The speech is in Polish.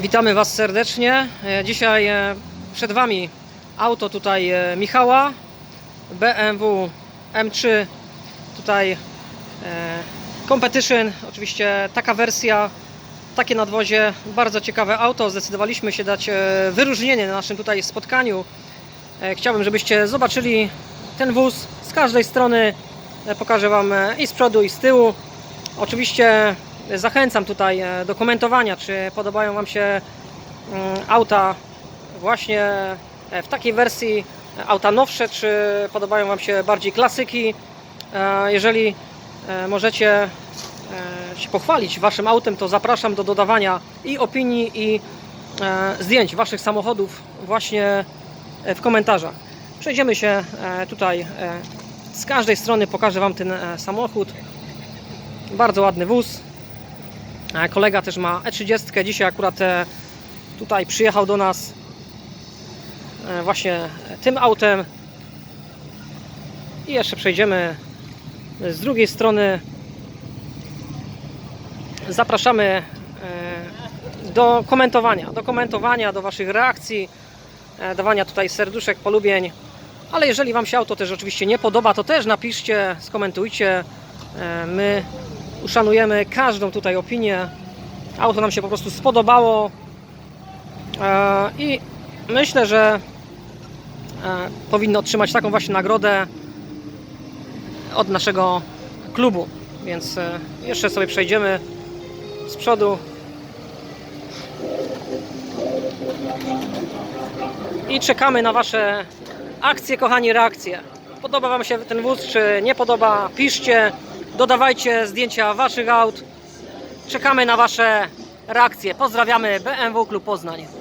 Witamy Was serdecznie. E, Dzisiaj e, przed Wami auto tutaj e, Michała BMW M3 tutaj Competition, oczywiście taka wersja, takie nadwozie, bardzo ciekawe auto. Zdecydowaliśmy się dać wyróżnienie na naszym tutaj spotkaniu. Chciałbym, żebyście zobaczyli ten wóz z każdej strony. Pokażę Wam i z przodu, i z tyłu. Oczywiście zachęcam tutaj e, do komentowania, czy podobają Wam się mm, auta właśnie e, w takiej wersji, e, auta nowsze, czy podobają Wam się bardziej klasyki. Jeżeli możecie się pochwalić Waszym autem, to zapraszam do dodawania i opinii, i zdjęć Waszych samochodów właśnie w komentarzach. Przejdziemy się tutaj z każdej strony, pokażę Wam ten samochód. Bardzo ładny wóz. E, Kolega też ma E30. Dzisiaj akurat e, tutaj przyjechał do nas e, właśnie tym autem. I jeszcze przejdziemy z drugiej strony. Zapraszamy do komentowania, do komentowania, do Waszych reakcji, dawania tutaj serduszek, polubień. Ale jeżeli Wam się auto też oczywiście nie podoba, to też napiszcie, skomentujcie. My uszanujemy każdą tutaj opinię. Auto nam się po prostu spodobało E, i myślę, że e, powinno otrzymać taką właśnie nagrodę od naszego klubu. Więc e, jeszcze sobie przejdziemy z przodu. I czekamy na Wasze akcje, kochani, reakcje. Podoba Wam się ten wóz, czy nie podoba? Piszcie, dodawajcie zdjęcia Waszych aut. Czekamy na Wasze reakcje. Pozdrawiamy BMW Klub Poznań.